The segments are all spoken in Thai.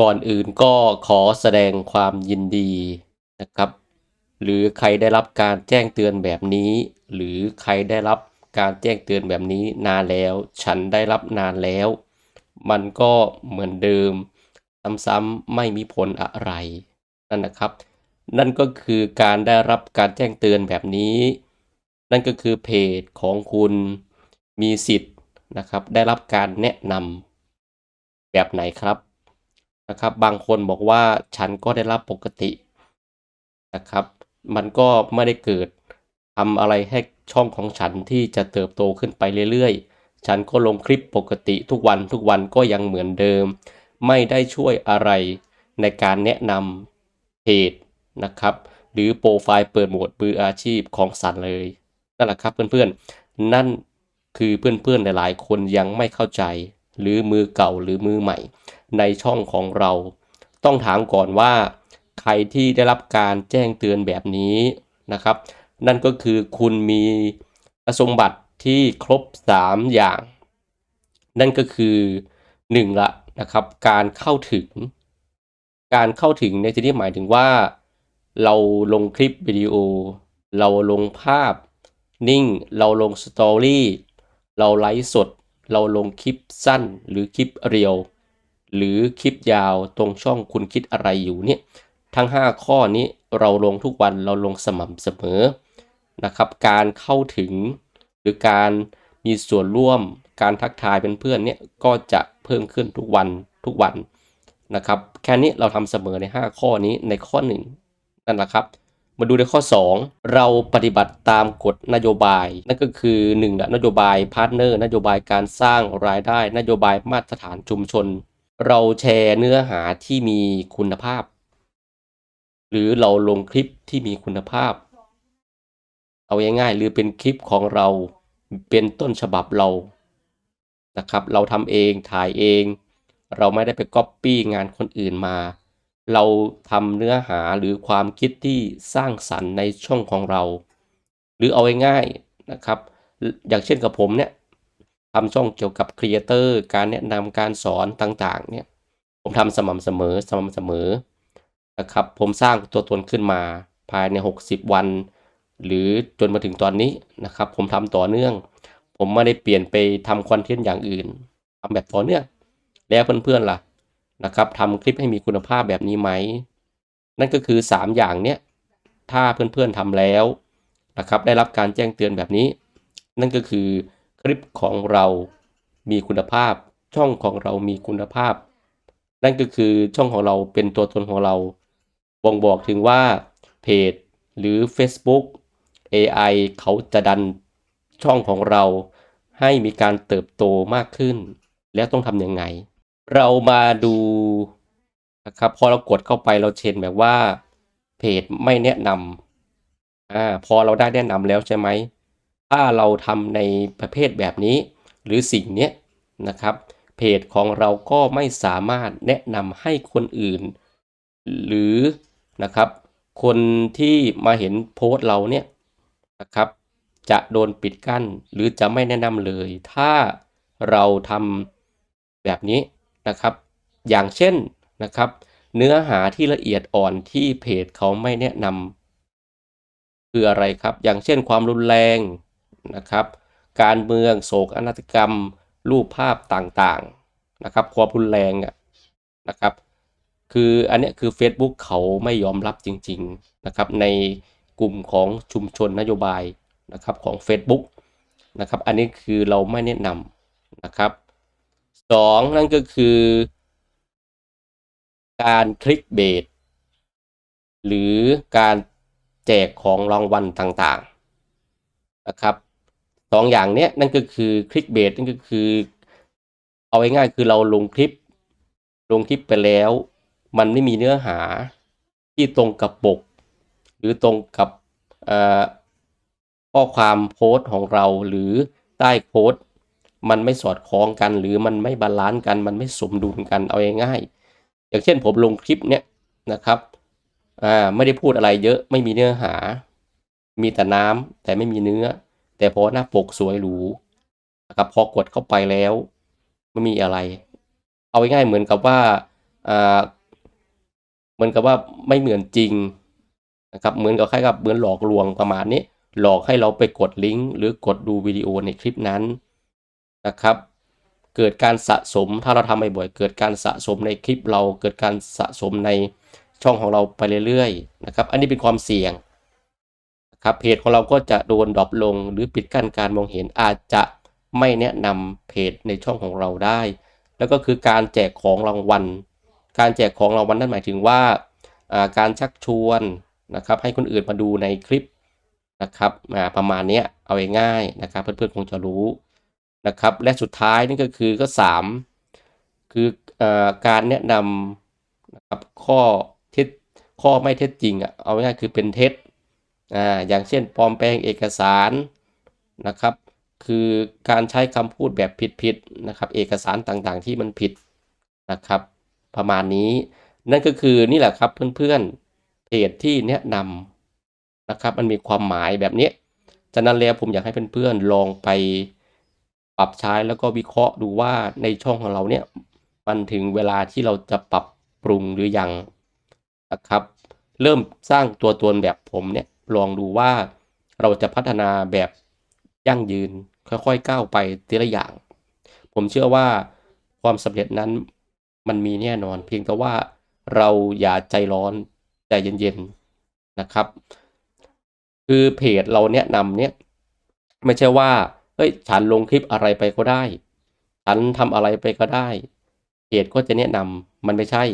ก่อนอื่นก็ขอแสดงความยินดีนะครับ หรือใครได้รับการแจ้งเตือนแบบนี้ หรือใครได้รับการแจ้งเตือนแบบนี้นานแล้ว ฉันได้รับนานแล้ว มันก็เหมือนเดิม ซ้ำๆไม่มีผลอะไรนั่นนะครับ นั่นก็คือการได้รับการแจ้งเตือนแบบนี้ นั่นก็คือเพจของคุณมีสิทธิ์นะครับ ได้รับการแนะนำแบบไหนครับ นะครับ บางคนบอกว่าฉันก็ได้รับปกตินะครับ มันก็ไม่ได้เกิดทำอะไรให้ช่องของฉันที่จะเติบโตขึ้นไปเรื่อยๆ ฉันก็ลงคลิปปกติทุกวันทุกวันก็ยังเหมือนเดิม ไม่ได้ช่วยอะไรในการแนะนำเพจนะครับ หรือโปรไฟล์เปิดโหมดมืออาชีพของสันเลยนั่นแหละครับเพื่อนๆ นั่นคือเพื่อนๆหลายๆ คนยังไม่เข้าใจ หรือมือเก่าหรือมือใหม่ ในช่องของเรา ต้องถามก่อนว่า ใครที่ได้รับการแจ้งเตือนแบบนี้นะครับ นั่นก็คือคุณมีสมบัติที่ครบ 3 อย่าง นั่นก็คือ1ละนะครับ การเข้าถึง การเข้าถึงในที่นี้หมายถึงว่า เราลงคลิปวิดีโอ เราลงภาพนิ่ง เราลงสตอรี่ เราไลฟ์สด เราลงคลิปสั้นหรือคลิปเรียว หรือคลิปยาวตรงช่องคุณคิดอะไรอยู่เนี่ยทั้ง 5 ข้อนี้เราลงทุกวันเราลงสม่ำเสมอนะครับการเข้าถึงหรือการมีส่วนร่วมการทักทายเป็นเพื่อนเนี่ยก็จะเพิ่มขึ้นทุกวันทุกวันนะครับแค่นี้เราทำเสมอใน 5 ข้อนี้ในข้อ 1 นั่นแหละครับ มาดูในข้อ 2 เราปฏิบัติตามกฎนโยบาย นั่นก็คือ1นโยบายพาร์ทเนอร์นโยบายการสร้างรายได้นโยบายมาตรฐานชุมชน เราแชร์เนื้อหาที่มีคุณภาพ หรือเราลงคลิปที่มีคุณภาพ เอาง่ายๆหรือเป็นคลิปของเราเป็นต้นฉบับเรานะครับ เราทำเองถ่ายเอง เราไม่ได้ไปก๊อปปี้งานคนอื่นมา เราทำเนื้อหาหรือความคิดที่สร้างสรรค์ในช่องของเรา หรือเอาง่ายๆนะครับ อย่างเช่นกับผมเนี่ย ทำช่องเกี่ยวกับครีเอเตอร์การแนะนำการสอนต่างๆเนี่ยผมทำสม่ำเสมอสม่ำเสมอนะครับผมสร้างตัวตนขึ้นมาภายใน 60 วัน หรือจนมาถึงตอนนี้นะครับผมทำต่อเนื่อง ผมไม่ได้เปลี่ยนไปทำคอนเทนต์อย่างอื่นทำแบบต่อเนื่องแล้วเพื่อนๆล่ะนะครับทำคลิปให้มีคุณภาพแบบนี้ไหม นั่นก็คือ 3 อย่างเนี้ยถ้าเพื่อนๆทำแล้วนะครับได้รับการแจ้งเตือนแบบนี้ นั่นก็คือ ลิปของเรามีคุณภาพ ช่องของเรามีคุณภาพ นั่นก็คือช่องของเราเป็นตัวตนของเราบ่งบอกถึงว่าเพจหรือ Facebook AI เขาจะดันช่องของเรา ให้มีการเติบโตมากขึ้น แล้วต้องทำยังไง เรามาดูนะครับพอเรากดเข้าไปเราเชนแบบว่าเพจไม่แนะนำอ่าพอเราได้แนะนำแล้วใช่ไหม ถ้าเราทำในประเภทแบบนี้ หรือสิ่งนี้นะครับ เพจของเราก็ไม่สามารถแนะนำให้คนอื่น หรือนะครับคนที่มาเห็นโพสต์เราเนี่ยนะครับจะโดนปิดกั้นหรือจะไม่แนะนำเลย ถ้าเราทำแบบนี้นะครับ อย่างเช่นนะครับ เนื้อหาที่ละเอียดอ่อนที่เพจเขาไม่แนะนำคืออะไรครับ อย่างเช่นความรุนแรง นะครับ การเมืองโศกนาฏกรรม รูปภาพต่างๆนะครับความรุนแรงนะครับ คืออันนี้คือ Facebook เขาไม่ยอมรับจริงๆนะครับในกลุ่มของชุมชนนโยบายนะครับของ Facebook นะครับ อันนี้คือเราไม่แนะนำนะครับสองนั่นก็คือ การคลิกเบสหรือการแจกของรางวัลต่างๆนะครับ สองอย่างเนี้ยนั่นก็คือคลิกเบสนั่นก็คือ เอาง่ายๆคือเราลงคลิป ลงคลิปไปแล้ว มันไม่มีเนื้อหาที่ตรงกับปก หรือตรงกับข้อความโพสต์ของเราหรือใต้โพสต์มันไม่สอดคล้องกัน หรือมันไม่บาลานซ์กัน มันไม่สมดุลกันเอาง่ายๆอย่างเช่นผมลงคลิปเนี้ยนะครับอ่าไม่ได้พูดอะไรเยอะไม่มีเนื้อหา มีแต่น้ำแต่ไม่มีเนื้อ แต่พอหน้าปกสวยหรูนะครับพอกดเข้าไปแล้วไม่มีอะไร เอาง่ายๆเหมือนกับว่าอ่าเหมือนกับว่าไม่เหมือนจริงนะครับเหมือนกับคล้ายกับเหมือนหลอกลวงประมาณนี้หลอกให้เราไปกดลิงก์หรือกดดูวิดีโอในคลิปนั้นนะครับเกิดการสะสมถ้าเราทำบ่อยๆเกิดการสะสมในคลิปเราเกิดการสะสมในช่องของเราไปเรื่อยๆนะครับ อันนี้เป็นความเสี่ยง ครับเพจของเราก็จะโดนดรอปลง หรือปิดกั้นการมองเห็นอาจจะไม่แนะนำเพจในช่องของเราได้ แล้วก็คือการแจกของรางวัล การแจกของรางวัลนั่นหมายถึงว่าการชักชวนนะครับให้คนอื่นมาดูในคลิปนะครับอ่าประมาณนี้เอาง่ายๆนะครับเพื่อนๆคงจะรู้นะครับและสุดท้ายนี่ก็คือก็สามคืออการแนะนำนะครับข้อเท็จข้อไม่เท็จจริงอะเอาง่ายๆคือเป็นเท็จ อ่าอย่างเช่นปลอมแปลงเอกสารนะครับ คือการใช้คำพูดแบบผิดๆนะครับ เอกสารต่างๆที่มันผิดนะครับ ประมาณนี้ นั่นก็คือนี่แหละครับเพื่อนๆเพจที่แนะนำนะครับ มันมีความหมายแบบนี้ฉะนั้นแล้วผมอยากให้เพื่อนๆลองไปปรับใช้แล้วก็วิเคราะห์ดูว่าในช่องของเราเนี่ยมันถึงเวลาที่เราจะปรับปรุงหรือยังนะครับ เริ่มสร้างตัวตนแบบผมเนี่ย ลองดูว่าเราจะพัฒนาแบบยั่งยืนค่อยๆก้าวไปทีละอย่าง ผมเชื่อว่าความสำเร็จนั้นมันมีแน่นอน เพียงแต่ว่าเราอย่าใจร้อนใจเย็นๆนะครับ คือเพจเราแนะนำเนี่ยไม่ใช่ว่าเฮ้ยฉันลงคลิปอะไรไปก็ได้ ฉันทำอะไรไปก็ได้เพจก็จะแนะนำมันไม่ใช่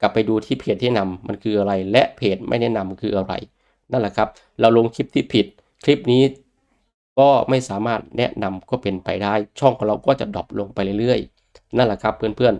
กลับไปดูที่เพจที่นะนำมันคืออะไร และเพจไม่แนะนำคืออะไร นั่นแหละครับ เราลงคลิปที่ผิด คลิปนี้ก็ไม่สามารถแนะนำก็เป็นไปได้ ช่องของเราก็จะดรอปลงไปเรื่อยๆ นั่นแหละครับเพื่อน